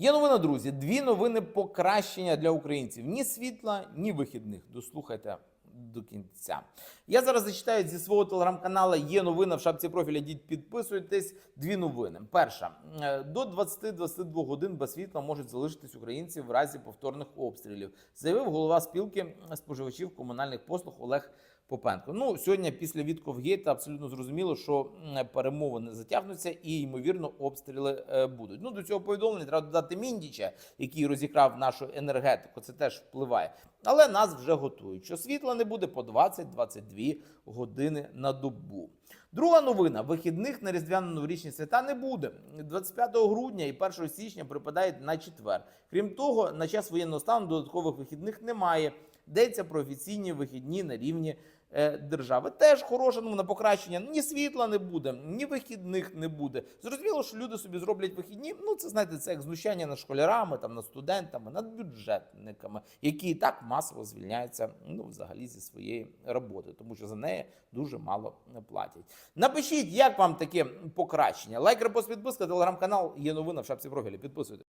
Є новина, друзі. Дві новини покращення для українців: ні світла, ні вихідних. Дослухайте до кінця. Я зараз зачитаю зі свого телеграм-каналу. Є новина в шапці профіля. Йдіть підписуйтесь. Дві новини. Перша Е, до 20-22 годин без світла можуть залишитись українці в разі повторних обстрілів, заявив голова спілки споживачів комунальних послуг Олег. Попенко. Ну сьогодні після Вітковгейта абсолютно зрозуміло, що перемовини затягнуться і ймовірно обстріли е, будуть. Ну до цього повідомлення треба додати Міндіча, який розіграв нашу енергетику. Це теж впливає. Але нас вже готують. Що світла не буде по 20-22 години на добу. Друга новина: вихідних на різдвяно-новорічні свята не буде. 25 грудня і 1 січня припадають на четвер. Крім того, на час воєнного стану додаткових вихідних немає. Йдеться про офіційні вихідні на рівні е, держави. Теж хороша ну, на покращення. Ні світла не буде, ні вихідних не буде. Зрозуміло, що люди собі зроблять вихідні. Ну, це знаєте, це як знущання над школярами, там над студентами, над бюджетниками, які і так масово звільняються ну, взагалі зі своєї роботи, тому що за неї дуже мало платять. Напишіть, як вам таке покращення. Лайк, репост, підписка, телеграм-канал. Є новина в шапці профілі. Підписуйтесь.